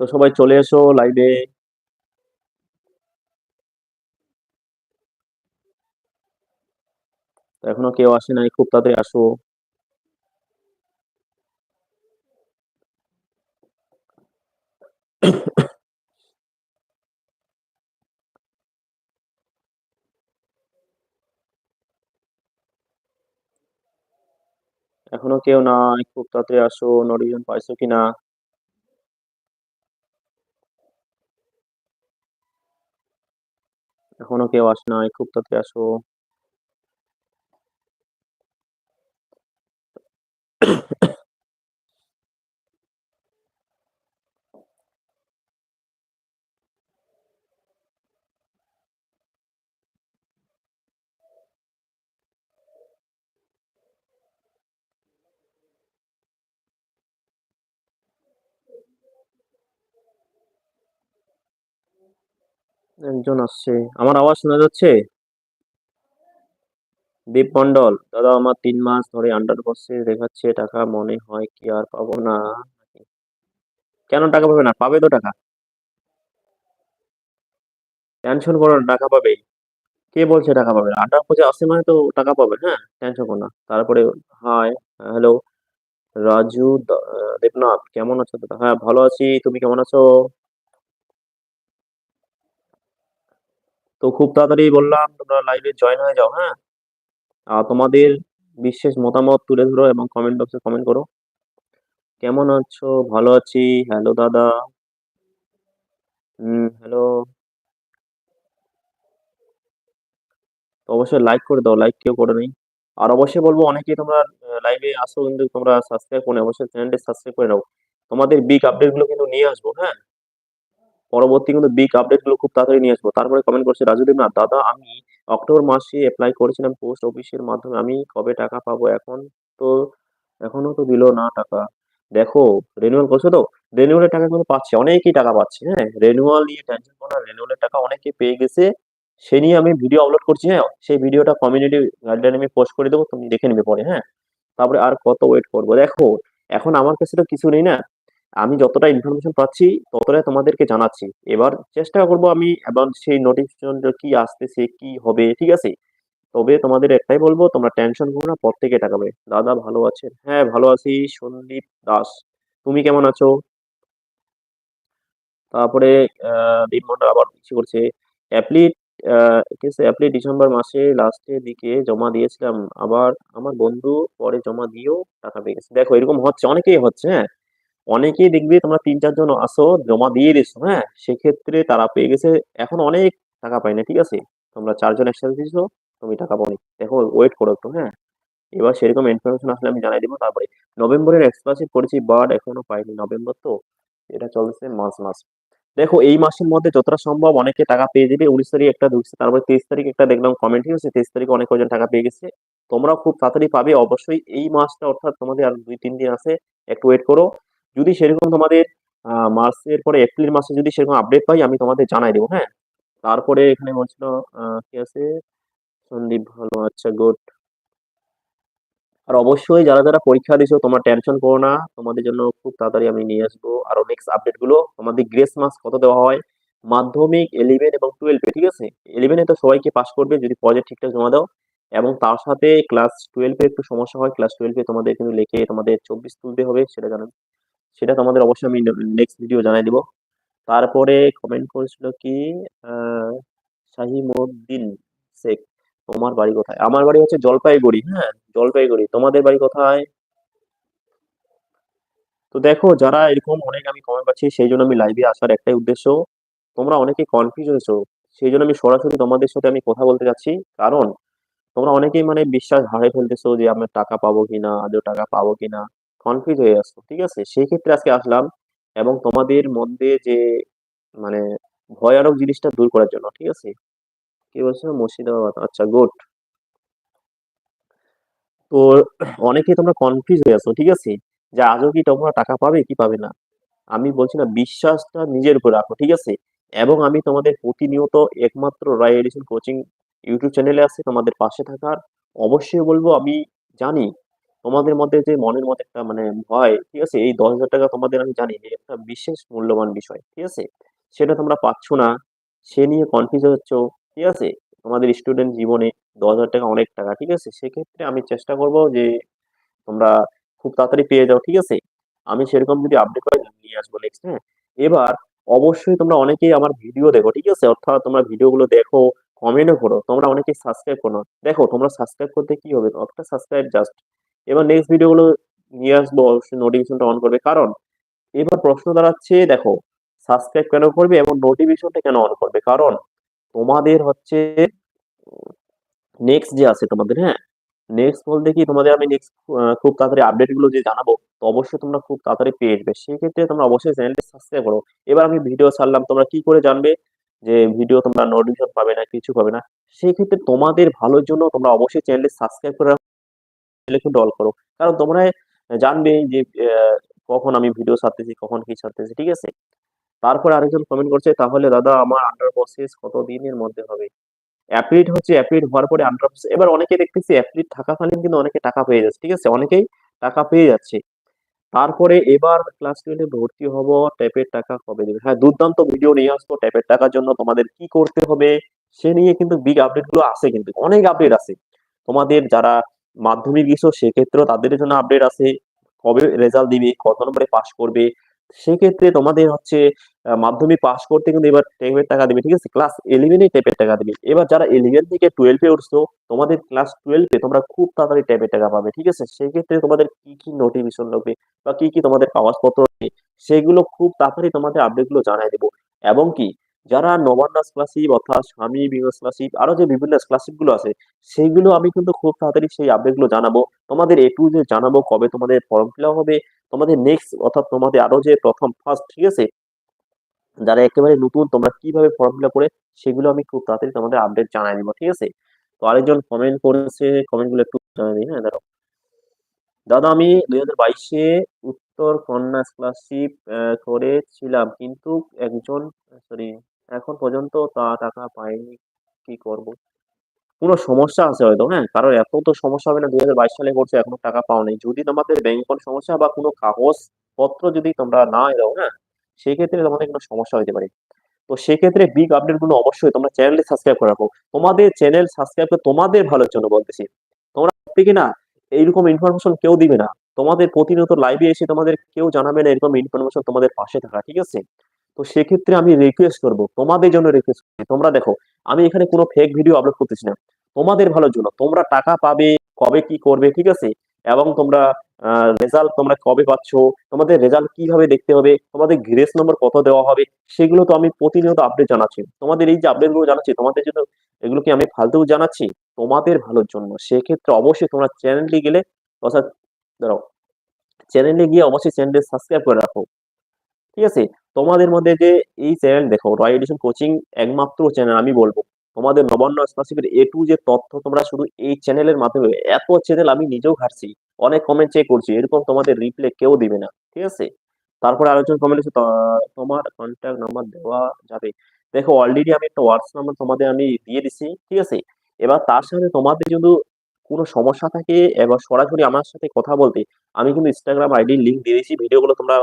তো সবাই চলে এসো লাইভে এখনও কেউ আসে নাই খুব তাড়াতাড়ি আসো। এখনও কেউ নাই, খুব তাড়াতাড়ি আসো নোটিফিকেশন পাইছো কিনা এখনও কেউ আস নাই, খুব তাড়াতাড়ি আসো। একজন আসছে। আমার আওয়াজ শোনা যাচ্ছে? দীপ মন্ডল দাদা আমার তিন মাস ধরে আন্ডার বসে দেখাচ্ছে টাকা, মনে হয় কি আর পাবো না। কেন টাকা পাবে না? পাবে তো টাকা। টেনশন করো না, টাকা পাবে। কে বলছে টাকা পাবে আন্ডার বসে আসছে মানে তো টাকা পাবে হ্যাঁ? টেনশন করো না। তারপরে হাই হ্যালো রাজু দেবনাথ, কেমন আছো দাদা? হ্যাঁ ভালো আছি। তুমি কেমন আছো? তো খুব তাড়াতাড়ি বললাম, তোমরা লাইভে জয়েন হয়ে যাও হ্যাঁ? আর তোমাদের বিশেষ মতামত তুলে ধরো এবং কমেন্ট বক্সে কমেন্ট করো। কেমন আছো? ভালো আছি? হ্যালো দাদা। হুম হ্যালো তো অবশ্যই লাইক করে দাও লাইক কেউ করে নেই। আর অবশ্যই বলব অনেকেই তোমরা লাইভে আসো কিন্তু তোমরা সাবস্ক্রাইব করে অবশ্যই চ্যানেলটি সাবস্ক্রাইব করে নাও। তোমাদের বিগ আপডেটগুলো কিন্তু নিয়ে আসব হ্যাঁ? পরবর্তী কিন্তু বিগ আপডেটগুলো খুব তাড়াতাড়ি নিয়ে আসব। তারপরে কমেন্ট করছে রাজু দেবনাথ দাদা, আমি অক্টোবর মাসে অ্যাপ্লাই করেছিলাম পোস্ট অফিসের মাধ্যমে। আমি কবে টাকা পাবো এখন তো? এখনও তো দিলো না টাকা। দেখো রেনুয়াল করছ তো? রেনুয়ালের টাকা কিন্তু পাচ্ছে, অনেকেই টাকা পাচ্ছে হ্যাঁ? রেনুয়াল নিয়ে টেনশন করো না রেনুয়ালের টাকা অনেকে পেয়ে গেছে। সে নিয়ে আমি ভিডিও আপলোড করছি হ্যাঁ? সেই ভিডিওটা কমিউনিটি গাইডলাইনে আমি পোস্ট করে দেবো, তুমি দেখে নেবে পরে হ্যাঁ? তারপরে আর কত ওয়েট করব? দেখো, এখন আমার কাছে তো কিছু নেই না। আমি যতটা ইনফরমেশন পাচ্ছি, ততটাই তোমাদেরকে জানাচ্ছি। এবার চেষ্টা করব আমি এবার সেই নোটিফিকেশন কি আসতেছে, কি হবে, ঠিক আছে? তবে তোমাদের একটাই বলব, তোমরা টেনশন করো না পর থেকে টাকা দাদা ভালো আছেন? হ্যাঁ ভালো আছি, সন্দীপ দাস। তুমি কেমন আছো? তারপরে, আহ দীপ আবার কিছু করছে। অ্যাপ্লি আহ কিছু অ্যাপ্লি ডিসেম্বর মাসে লাস্টের দিকে জমা দিয়েছিলাম। আবার আমার বন্ধু পরে জমা দিয়েও টাকা পেয়ে গেছে। দেখো, এরকম হচ্ছে, অনেকেই হচ্ছে হ্যাঁ? অনেকেই দেখবে তোমরা তিন চারজন আসো, জমা দিয়ে দিছো হ্যাঁ? সেক্ষেত্রে তারা পেয়ে গেছে, এখন অনেক টাকা পায় না, ঠিক আছে? তোমরা চারজন একসাথে দিছো, তুমি টাকা পাওনি। দেখো ওয়েট করো একটু হ্যাঁ? এবার সেরকম ইনফরমেশন আসলে আমি জানাই দিব তারপরে। নভেম্বরের এক্সক্লুসিভ করেছি বাট এখনও পাইনি নভেম্বর তো, এটা চলছে মাস মাস দেখো, এই মাসের মধ্যে যতটা সম্ভব অনেকে টাকা পেয়ে যাবে, উনিশ তারিখ একটা ঢুকছে তারপরে তেইশ তারিখ একটা দেখলাম কমেন্ট আছে? তেইশ তারিখে অনেক কজন টাকা পেয়ে গেছে। তোমরাও খুব তাড়াতাড়ি পাবে, অবশ্যই এই মাসটা অর্থাৎ তোমাদের আর দুই, তিন দিন আছে, একটু ওয়েট করো। যদি সেরকম তোমাদের মার্চের পরে এপ্রিল মাসে যদি সেরকম আপডেট পাই, আমি তোমাদের জানাই দেবো হ্যাঁ? তারপরে এখানে বলছিল কি আছে? সন্দীপ ভালো আচ্ছা গুড আর অবশ্যই যারা যারা পরীক্ষা দিছো, তোমার টেনশন করো না, তোমাদের জন্য খুব তাড়াতাড়ি আমি নিয়ে আসব। আরও নেক্সট আপডেটগুলো, তোমাদের গ্রেস মার্কস কত দেওয়া হয়? মাধ্যমিক ইলেভেন এবং টুয়েলভে ঠিক আছে? ইলেভেনে তো সবাইকে পাস করবে, যদি প্রজেক্ট ঠিকঠাক জমা দাও। এবং তার সাথে ক্লাস টুয়েলভে একটু সমস্যা হয় ক্লাস টুয়েলভে তোমাদের কিন্তু লিখে তোমাদের চব্বিশ তুলতে হবে, সেটা জানান সেটা তোমাদের অবশ্যই আমি নেক্সট ভিডিও জানাই দিব। তারপরে কমেন্ট করেছিল কি শাহিমুদ্দিন শেখ, তোমার বাড়ি কোথায়? আমার বাড়ি হচ্ছে জলপাইগুড়ি হ্যাঁ জলপাইগুড়ি। তোমাদের বাড়ি কোথায়? তো দেখো, যারা এরকম অনেক আমি কমেন্ট পাচ্ছি, সেই জন্য আমি লাইভে আসার একটাই উদ্দেশ্য। তোমরা অনেকে কনফিউজ হয়েছো, সেই জন্য আমি সরাসরি তোমাদের সাথে আমি কথা বলতে যাচ্ছি। কারণ তোমরা অনেকেই মানে বিশ্বাস হারিয়ে ফেলতেছো যে আমরা টাকা পাবো কিনা, আদৌ টাকা পাবো কিনা। কনফিউজ হয়ে আসছো ঠিক আছে? সেই ক্ষেত্রে আজকে আসলাম এবং তোমাদের মধ্যে যে মানে ভয়ানক জিনিসটা দূর করার জন্য, ঠিক আছে? কি বলছো মুর্শিদাবাদ। আচ্ছা গুড। তো অনেকে তোমরা কনফিউজ হয়ে আছো ঠিক আছে? যে আজও কি তোমরা টাকা পাবে, কি পাবে না? আমি বলছি না, বিশ্বাসটা নিজের উপর রাখো, ঠিক আছে? এবং আমি তোমাদের প্রতিনিয়ত একমাত্র রায় এডিশন কোচিং ইউটিউব চ্যানেলে আছে, তোমাদের পাশে থাকার। অবশ্যই বলব, আমি জানি তোমাদের মধ্যে যে মনের মধ্যে একটা মানে ভয়, ঠিক আছে? এই ৳১০,০০০ তোমাদের আমি জানি যে একটা বিশেষ মূল্যবান বিষয়, ঠিক আছে? সেটা তোমরা পাচ্ছ না, সে নিয়ে কনফিউজ হচ্ছ, ঠিক আছে? তোমাদের স্টুডেন্ট জীবনে ৳১০,০০০ অনেক টাকা, ঠিক আছে? সেক্ষেত্রে আমি চেষ্টা করব যে তোমরা খুব তাড়াতাড়ি পেয়ে যাও, ঠিক আছে? আমি সেরকম যদি আপডেট করে নিয়ে আসব নেক্সট, হ্যাঁ? এবার অবশ্যই তোমরা অনেকেই আমার ভিডিও দেখো, ঠিক আছে? অর্থাৎ তোমরা ভিডিওগুলো দেখো, কমেন্টও করো। তোমরা অনেকেই সাবস্ক্রাইব করো দেখো তোমরা সাবস্ক্রাইব করতে কি হবে? একটা সাবস্ক্রাইব জাস্ট। এবার নেক্সট ভিডিওগুলো নিয়ে আসব অবশ্যই নোটিফিকেশনটা অন করবে। কারণ এবার প্রশ্ন দাঁড়াচ্ছে দেখো, সাবস্ক্রাইব কেন করবে এবং নোটিফিকেশনটা কেন অন করবে? কারণ তোমাদের হচ্ছে নেক্সট যে আছে তোমাদের, হ্যাঁ? নেক্সট বলতে কি তোমাদের আমি নেক্সট খুব তাড়াতাড়ি আপডেটগুলো যে জানাব, তো অবশ্যই তোমরা খুব তাড়াতাড়ি পেয়ে যাবে। সেক্ষেত্রে তোমরা অবশ্যই চ্যানেলটি সাবস্ক্রাইব করো। এবার আমি ভিডিও ছাড়লাম, তোমরা কি করে জানবে যে ভিডিও তোমরা নোটিফিকেশন পাবে না, কিছু পাবে না? সেক্ষেত্রে তোমাদের ভালোর জন্য তোমরা অবশ্যই চ্যানেলটি সাবস্ক্রাইব করে বেল আইকনটা অল করো। কারণ তোমরা জানবে যে কখন আমি ভিডিও ছাড়তেছি, কখন কি ছাড়তেছি, ঠিক আছে? তারপরে আরেকজন কমেন্ট করছে, "তাহলে দাদা আমার আন্ডার প্রসেস কত দিনের মধ্যে হবে?" অ্যাপ্রিড হচ্ছে অ্যাপ্রিড হওয়ার পরে আন্ডার প্রসেস এবার অনেকে দেখতেছি অ্যাপ্রিড থাকাকালীন কিন্তু অনেকে টাকা পেয়ে যাচ্ছে, ঠিক আছে? অনেকেই টাকা পেয়ে যাচ্ছে। তারপরে এবার ক্লাস 12 এ ভর্তি হব, ট্যাপের টাকা কবে দেবে হ্যাঁ, দুর্দান্ত ভিডিও নিয়ে আসব ট্যাপের টাকার জন্য তোমাদের কি করতে হবে, সে নিয়ে কিন্তু বিগ আপডেটগুলো আছে কিন্তু। অনেক আপডেট আছে। তোমাদের যারা মাধ্যমিক দিছো সেক্ষেত্রেও তাদের জন্য আপডেট আছে। কবে রেজাল্ট দিবে, কত নম্বরে পাস করবে। সেক্ষেত্রে তোমাদের হচ্ছে মাধ্যমিক পাস করতে কিন্তু এবার ট্যাপের টাকা দিবে, ঠিক আছে? ক্লাস 11 এ ট্যাপের টাকা দিবে। এবার যারা 11 থেকে টুয়েলভে উঠছো, তোমাদের ক্লাস টুয়েলভে তোমরা খুব তাড়াতাড়ি ট্যাপের টাকা পাবে, ঠিক আছে? সেক্ষেত্রে তোমাদের কি, কি নোটিফিকেশন লাগবে বা কি, কি তোমাদের কাগজপত্র সেগুলো খুব তাড়াতাড়ি তোমাদের আপডেটগুলো জানায় দেব। এবং কি যারা নবান্ন স্কলারশিপ অর্থাৎ স্বামী বিমা স্কলারশিপ আরও যে বিভিন্ন স্কলারশিপগুলো আছে, সেগুলো আমি কিন্তু খুব তাড়াতাড়ি সেই আপডেটগুলো জানাব। তোমাদের to Z জানাব কবে তোমাদের ফর্ম ফিল হবে, তোমাদের নেক্সট অর্থাৎ তোমাদের আরও যে প্রথম ফার্স্ট, ঠিক আছে? যারা একেবারে নতুন তোমরা কীভাবে ফর্ম ফিল করে সেগুলো আমি খুব তাড়াতাড়ি তোমাদের আপডেট জানায় দিব, ঠিক আছে? তো আরেকজন কমেন্ট করেছে, কমেন্টগুলো একটু জানাই দিই, হ্যাঁ? দাঁড়াও। দাদা আমি দুই হাজার বাইশে উত্তর কন্যা স্কলারশিপ করেছিলাম। কিন্তু একজন সরি এখন পর্যন্ত তা টাকা পাইনি। কি করব? কোন সমস্যা আছে হয়তো, হ্যাঁ? কারণ এত তো সমস্যা হবে না ২০২২ সালে করছ এখনও টাকা পাও নাই। যদি তোমাদের ব্যাংক সমস্যা বা কোন কাগজপত্র যদি তোমরা না দাও, হ্যাঁ? সেক্ষেত্রে তোমাদের কোনো সমস্যা হইতে পারে। তো সেক্ষেত্রে বিগ আপডেটগুলো অবশ্যই তোমরা চ্যানেলে সাবস্ক্রাইব করে রাখো। তোমাদের চ্যানেল সাবস্ক্রাইব করে তোমাদের ভালোর জন্য বলতেছি। তোমরা প্রত্যেকে না এইরকম ইনফরমেশন কেউ দিবে না। তোমাদের প্রতিনিয়ত লাইভে এসে তোমাদের কেউ জানাবে না এরকম ইনফরমেশন তোমাদের পাশে থাকা, ঠিক আছে? তো সেক্ষেত্রে আমি রিকোয়েস্ট করব, তোমাদের জন্য রিকোয়েস্ট করছি। তোমরা দেখো, আমি এখানে কোনো ফেক ভিডিও আপলোড করতেছি না। তোমাদের ভালোর জন্য। তোমরা টাকা পাবে, কবে কি করবে, ঠিক আছে? এবং তোমরা রেজাল্ট তোমরা কবে পাচ্ছ, তোমাদের রেজাল্ট কীভাবে দেখতে হবে, তোমাদের গ্রেস নম্বর কত দেওয়া হবে, সেগুলো তো আমি প্রতিনিয়ত আপডেট জানাচ্ছি। তোমাদের এই যে আপডেটগুলো জানাচ্ছি, তোমাদের জন্য এগুলো কি আমি ফালতু জানাচ্ছি? তোমাদের ভালোর জন্য। সেক্ষেত্রে অবশ্যই তোমরা চ্যানেলটি গেলে অর্থাৎ দাঁড়াও। চ্যানেলে গিয়ে অবশ্যই চ্যানেলটি সাবস্ক্রাইব করে রাখো। ঠিক আছে? তোমাদের মধ্যে যে এই চ্যানেল দেখো, রয় এডিশন কোচিং একমাত্র চ্যানেল আমি বলব তোমাদের নবান্ন স্কলারশিপের A to Z তথ্য তোমরা শুধু এই চ্যানেলের মাধ্যমে এত চ্যানেল আমি নিজেও ঘাটছি অনেক কমেন্ট চেক করছি। এরকম তোমাদের রিপ্লে কেউ দিবে না। ঠিক আছে? তারপরে আরেকজন কমেন্ট তা তোমার কন্ট্যাক্ট নাম্বার দেওয়া যাবে। দেখো অলরেডি আমি একটা হোয়াটসঅ্যাপ নাম্বার তোমাদের আমি দিয়ে দিছি। ঠিক আছে? এবার তার সাথে তোমাদের যদি কোনো সমস্যা থাকে এবার সরাসরি আমার সাথে কথা বলতে আমি কিন্তু ইনস্টাগ্রাম আইডি লিংক দিয়ে দিয়েছি। ভিডিওগুলো তোমরা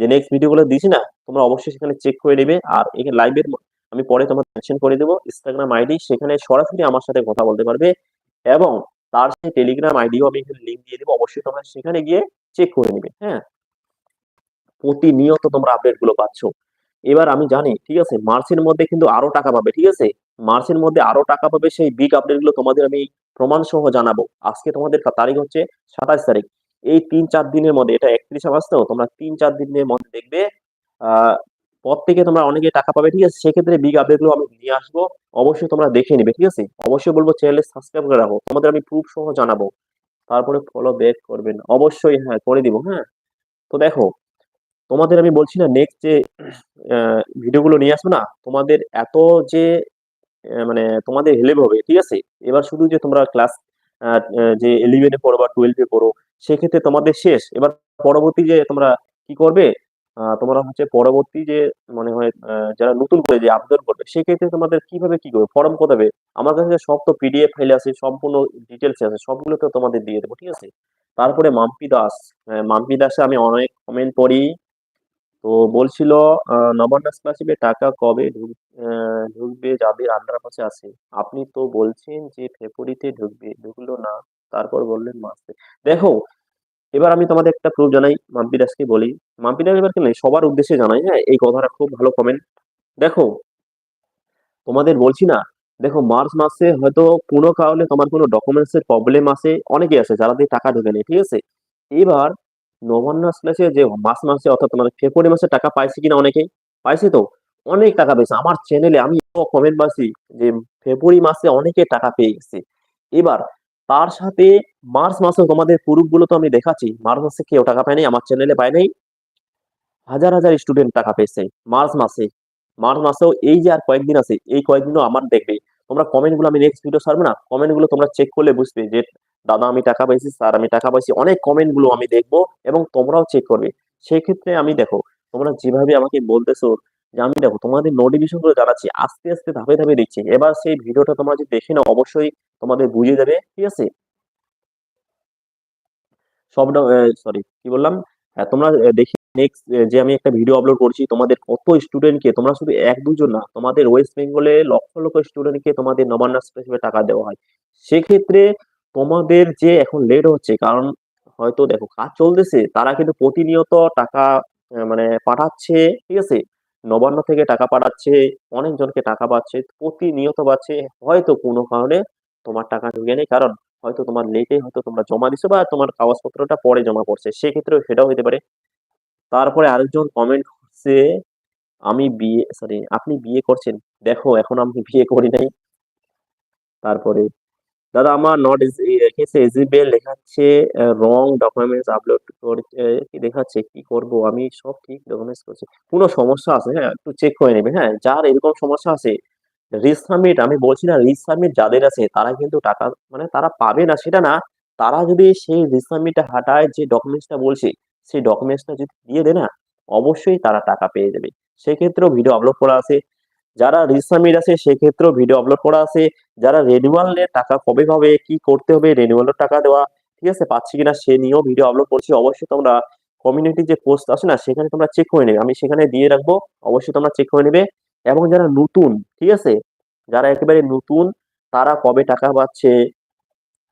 যে নেক্সট ভিডিওগুলো দিছি না? তোমরা অবশ্যই সেখানে চেক করে নেবে আর এখানে লাইভের আমি পরে তোমার মেনশন করে দেব Instagram আইডি সেখানে সরাসরি আমার সাথে কথা বলতে পারবে এবং তার সাথে টেলিগ্রাম আইডিও আমি এখানে লিংক দিয়ে দেবো অবশ্যই তোমরা সেখানে গিয়ে চেক করে নেবে হ্যাঁ? প্রতিনিয়ত তোমরা আপডেটগুলো পাচ্ছ। এবার আমি জানি, ঠিক আছে? মার্চের মধ্যে কিন্তু আরও টাকা পাবে। ঠিক আছে? মার্চের মধ্যে আরও টাকা পাবে সেই বিগ আপডেটগুলো তোমাদের আমি প্রমাণ সহ জানাব। আজকে তোমাদের তারিখ হচ্ছে ২৭ তারিখ। এই ৩-৪ দিনের মধ্যে এটা ৩১ এ মাস তো তোমরা ৩-৪ দিনের মধ্যে দেখবে পর থেকে তোমরা অনেকে টাকা পাবে। ঠিক আছে? সেক্ষেত্রে বিগ আপডেটগুলো আমি নিয়ে আসব। অবশ্যই তোমরা দেখে নিবে। ঠিক আছে? অবশ্যই বলব চ্যানেলে সাবস্ক্রাইব করে রাখো। তোমাদের আমি প্রুফ সহ জানাব। তারপরে ফলো ব্যাক করবেন। অবশ্যই হ্যাঁ, করে দিব। হ্যাঁ? তো দেখো, তোমাদের আমি বলছি না নেক্সট যে অ্যা ভিডিও গুলো নিয়ে আসব না? তোমাদের এত যে মানে তোমাদের হেল্প হবে। ঠিক আছে? এবার শুধু যে তোমরা ক্লাস যে 11 এ পড়ো বা টুয়েলভে পড়ো সেক্ষেত্রে তোমাদের শেষ। এবার পরবর্তী যে তোমরা কি করবে? তোমরা হচ্ছে পরবর্তী যে মনে হয় যারা নতুন করে যে আবেদন করবে সেক্ষেত্রে তোমাদের কীভাবে কি করবে? ফর্ম কোথাবে? আমার কাছে সব তো পিডিএফ ফাইল আছে, সম্পূর্ণ ডিটেইলস আছে। সবগুলো তো তোমাদের দিয়ে দেব। ঠিক আছে? তারপরে মাম্পি দাস মাম্পি দাসে আমি অনেক কমেন্ট পড়ি তো বলছিল নবান্ন স্কলারশিপে টাকা কবে ঢুকবে যাদের আন্ডার পাশে আছে আপনি তো বলছেন যে ফেব্রুয়ারিতে ঢুকবে ঢুকলো না তারপর বললেন মাসে দেখো, এবার আমি তোমাদের একটা প্রুফ জানাই মাম্পি দাসকে বলি। মাম্পি দাস এবার নাই, সবার উদ্দেশ্যে জানাই হ্যাঁ? এই কথাটা খুব ভালো কমেন্ট দেখো, তোমাদের বলছি না, দেখো, মার্চ মাসে হয়তো কোনো কারণে তোমার কোনো ডকুমেন্টস এর প্রবলেম আছে অনেকে আছে যারা দিয়ে টাকা ঢোকে নেই, ঠিক আছে? এবার নবান্ন স্ল্যাশে যে মার্চ মাসে অর্থাৎ তোমাদের ফেব্রুয়ারি মাসে টাকা পাইছে কিনা অনেকেই, পাইছে তো? অনেক টাকা পেয়েছে। আমার চ্যানেলে আমি কমেন্ট পাচ্ছি যে ফেব্রুয়ারি মাসে অনেকে টাকা পেয়ে গেছে। এবার তার সাথে মার্চ মাসে তোমাদের প্রুফগুলো তো আমি দেখাচ্ছি। মার্চ মাসে কেউ টাকা পায় আমার চ্যানেলে পায় নাই হাজার হাজার স্টুডেন্ট টাকা পেয়েছে মার্চ মাসে মার্চ মাসেও এই যে আর কয়েকদিন আছে, এই কয়েকদিনও আমার দেখবে। তোমরা কমেন্টগুলো আমি নেক্সট ভিডিও ছাড়বো না। কমেন্টগুলো তোমরা চেক করলে বুঝবে যে, দাদা আমি টাকা পাইছি স্যার আমি টাকা পাইছি, অনেক কমেন্টগুলো আমি দেখব এবং তোমরাও চেক করবে। সেই ক্ষেত্রে আমি দেখো, তোমরা যেভাবে আমাকে বলতেছো যে, আমি দেখো তোমাদের নোটিফিকেশনগুলো জানাচ্ছি, আস্তে আস্তে ধাপে ধাপে দিচ্ছি। এবার সেই ভিডিওটা তোমরা যদি দেখে নাও, অবশ্যই তোমাদের বুঝে যাবে ঠিক আছে? সব সরি কি বললাম? হ্যাঁ, তোমরা দেখি নেক্সট যে আমি একটা ভিডিও আপলোড করছি তোমাদের কত স্টুডেন্টকে তোমরা শুধু এক দুজন না তোমাদের ওয়েস্ট বেঙ্গলে লক্ষ লক্ষ স্টুডেন্টকে তোমাদের নবান্ন স্পেসিফে টাকা দেওয়া হয়। সেক্ষেত্রে তোমাদের যে এখন লেট হচ্ছে কারণ হয়তো দেখো কাজ চলতেছে তারা কিন্তু প্রতিনিয়ত টাকা মানে পাঠাচ্ছে ঠিক আছে? নবান্ন থেকে টাকা পাঠাচ্ছে অনেকজনকে টাকা পাচ্ছে প্রতিনিয়ত পাচ্ছে হয়তো কোনো কারণে তোমার টাকা ঢুকে নেই, কারণ হয়তো তোমার লেটে হয়তো তোমরা জমা দিছো বা তোমার কাগজপত্রটা পরে জমা করছে। সেক্ষেত্রে সেটাও হতে পারে। তারপরে আরেকজন কমেন্ট করছে, আমি বিয়ে সরি আপনি বিয়ে করছেন। দেখো, এখন আমি বিয়ে করি নাই। তারপরে, দাদা, আমার নট রেখেছে এজিবেল দেখাচ্ছে রং ডকুমেন্টস আপলোড করছে কি দেখাচ্ছে, কি করব? আমি সব ঠিক ডকুমেন্টস করছি। কোনো সমস্যা আছে? হ্যাঁ একটু চেক করে নেবে। হ্যাঁ যার এরকম সমস্যা আছে রিসাবমিট আমি বলছি না রিসাবমিট যাদের আছে, তারা কিন্তু টাকা মানে তারা পাবে না, সেটা না। তারা যদি সেই রিসাবমিটটা হাটায়, যে ডকুমেন্টসটা বলছে, সেই ডকুমেন্টসটা যদি দিয়ে দেয় না, অবশ্যই তারা টাকা পেয়ে যাবে। সেক্ষেত্রেও ভিডিও আপলোড করা আছে। যারা রিসাবমিট আছে, সেক্ষেত্রেও ভিডিও আপলোড করা আছে। যারা রেনুয়ালের টাকা কবে পাবে, কি করতে হবে রেনুয়ালের টাকা দেওয়া, ঠিক আছে, পাচ্ছি কিনা, সে নিয়েও ভিডিও আপলোড করছি। অবশ্যই তোমরা কমিউনিটি যে পোস্ট আছে না, সেখানে তোমরা চেক করে নেবে। আমি সেখানে দিয়ে রাখব, অবশ্যই তোমরা চেক করে নেবে। এবং যারা নতুন, ঠিক আছে? যারা একেবারে নতুন, তারা কবে টাকা পাচ্ছে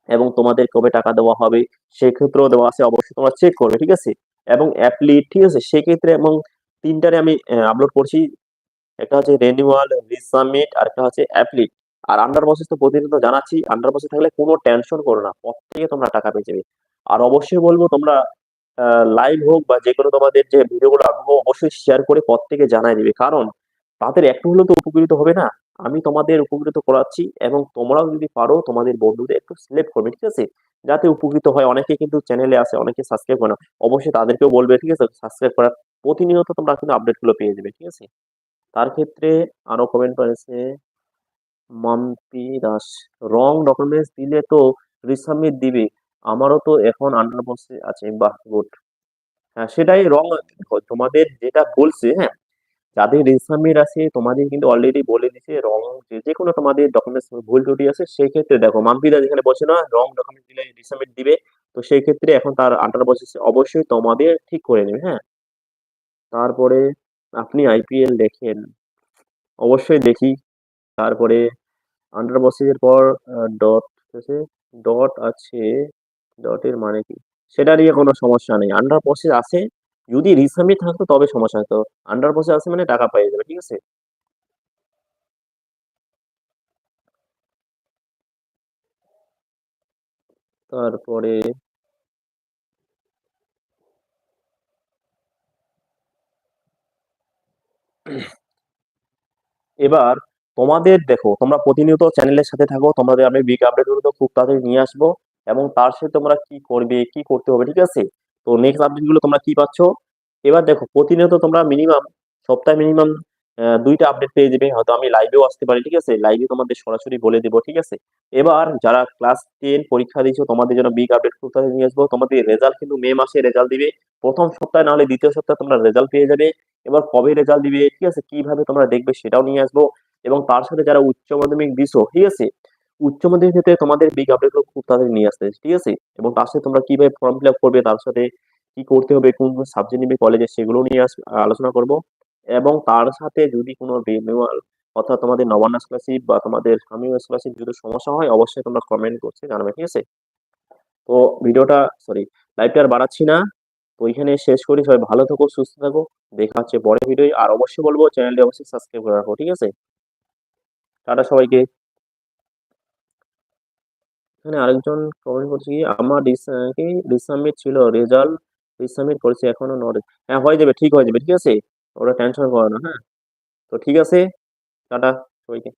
এবং তোমাদের কবে টাকা দেওয়া হবে, সেক্ষেত্রেও দেওয়া আছে, অবশ্যই তোমরা চেক করবে, ঠিক আছে? এবং অ্যাপ্লিট ঠিক আছে? সেক্ষেত্রে এবং তিনটারে আমি আপলোড করছি। একটা হচ্ছে রেনিউয়াল রিসাবমিট আর একটা হচ্ছে অ্যাপ্লিট আর আন্ডার প্রসেস তো প্রতিদিন তো জানাচ্ছি আন্ডার প্রসেস থাকলে কোনো টেনশন করো না, প্রত্যেকে তোমরা টাকা পেয়ে যাবে। আর অবশ্যই বলব তোমরা লাইভ হোক বা যে কোনো তোমাদের যে ভিডিওগুলো আনব অবশ্যই শেয়ার করে প্রত্যেকে জানাই দিবে। কারণ তাদের একটু হলেও তো উপকৃত হবে না। আমি তোমাদের উপকৃত করাচ্ছি এবং তোমরাও যদি পারো তোমাদের বন্ধুদের একটু সিলেক্ট করবে, ঠিক আছে? যাতে উপকৃত হয়। অনেকে কিন্তু চ্যানেলে আছে অনেকে সাবস্ক্রাইব করে না। অবশ্যই তাদেরকেও বলবে, ঠিক আছে? সাবস্ক্রাইব করার প্রতিনিয়ত তোমরা কিন্তু আপডেটগুলো পেয়ে যাবে, ঠিক আছে? তার ক্ষেত্রে আরও কমেন্ট করেছে মাম্পি দাস রং ডকুমেন্টস দিলে তো রিসাবমিট দিবে। আমারও তো এখন আন্ডার বসে আছে, বাহ গুড হ্যাঁ সেটাই রং তোমাদের যেটা বলছে হ্যাঁ যাদের রিসাবমিট আছে, তোমাদের কিন্তু অলরেডি বলে দিছে রং যে কোনো তোমাদের ডকুমেন্টস ভুল ত্রুটি আছে সেই ক্ষেত্রে দেখো মাম্পিদা যেখানে বলছে না রং ডকুমেন্ট দিলে রিসাবমিট দিবে, তো সেই ক্ষেত্রে এখন তার আন্ডার বসেছে অবশ্যই তোমাদের ঠিক করে নেবে হ্যাঁ? তারপরে আপনি আইপিএল দেখেন, অবশ্যই দেখি, তারপরে আন্ডার বসের পর ডট আছে ডট আছে ডটের মানে কি? সেটা নিয়ে কোনো সমস্যা নেই আন্ডার প্রসেস আছে যদি রিসাবমিট থাকতো তবে সমস্যা হতো। আন্ডার প্রসেস আছে মানে টাকা পেয়ে যাবে, ঠিক আছে? তারপরে এবার তোমাদের দেখো, তোমরা প্রতিনিয়ত চ্যানেলের সাথে থাকো, তোমাদের আমি বিগ আপডেটগুলো খুব তাড়াতাড়ি নিয়ে আসব, এবং তার সাথে তোমরা কি করবে, কি করতে হবে, ঠিক আছে? তো নেক্সট আপডেটগুলো তোমরা কি পাচ্ছ? এবার দেখো, প্রতিনিয়ত তোমরা মিনিমাম সপ্তাহে মিনিমাম দুইটা আপডেট পেয়ে যাবে। হয়তো আমি লাইভেও আসতে পারি, ঠিক আছে? লাইভে তোমাদের সরাসরি বলে দেবো, ঠিক আছে? এবার যারা ক্লাস টেন পরীক্ষা দিয়েছ, তোমাদের জন্য বিগ আপডেট খুব নিয়ে আসব। তোমাদের রেজাল্ট কিন্তু মে মাসে রেজাল্ট দিবে। প্রথম সপ্তাহে নাহলে দ্বিতীয় সপ্তাহে তোমরা রেজাল্ট পেয়ে যাবে। এবার কবে রেজাল্ট দিবে, ঠিক আছে? কীভাবে তোমরা দেখবে সেটাও নিয়ে আসব। এবং তার সাথে যারা উচ্চ মাধ্যমিক দিছো, ঠিক আছে? উচ্চ মাধ্যমিক ক্ষেত্রে তোমাদের বিগ আপডেটগুলো খুব তাড়াতাড়ি নিয়ে আসতে ঠিক আছে? এবং তার সাথে তোমরা কীভাবে ফর্ম ফিল আপ করবে, তার সাথে কি করতে হবে, কোন, কোন সাবজেক্ট নিবে কলেজে সেগুলোও নিয়ে আলোচনা করব। এবং তার সাথে যদি কোনো রিনিউয়াল অর্থাৎ তোমাদের নবান্ন স্কলারশিপ বা তোমাদের সাময়িক স্কলারশিপ যদি সমস্যা হয় অবশ্যই তোমরা কমেন্ট করছে জানাবে, ঠিক আছে? তো ভিডিওটা সরি লাইভটা আর বাড়াচ্ছি না। তো এখানে শেষ করি। সবাই ভালো থাকো, সুস্থ থাকো। দেখা হচ্ছে পরের ভিডিওয়। আর অবশ্যই বলব চ্যানেলটি অবশ্যই সাবস্ক্রাইব করে রাখো, ঠিক আছে? টাটা সবাইকে। এখানে আরেকজন কমেন্ট করছে কি আমার কি রিসাবমিট ছিল রেজাল্ট রিসাবমিট করেছি এখনও নট হ্যাঁ, হয়ে যাবে, ঠিক হয়ে যাবে, ঠিক আছে? ওরা টেনশন করো না, হ্যাঁ? তো ঠিক আছে। টাটা সবাইকে।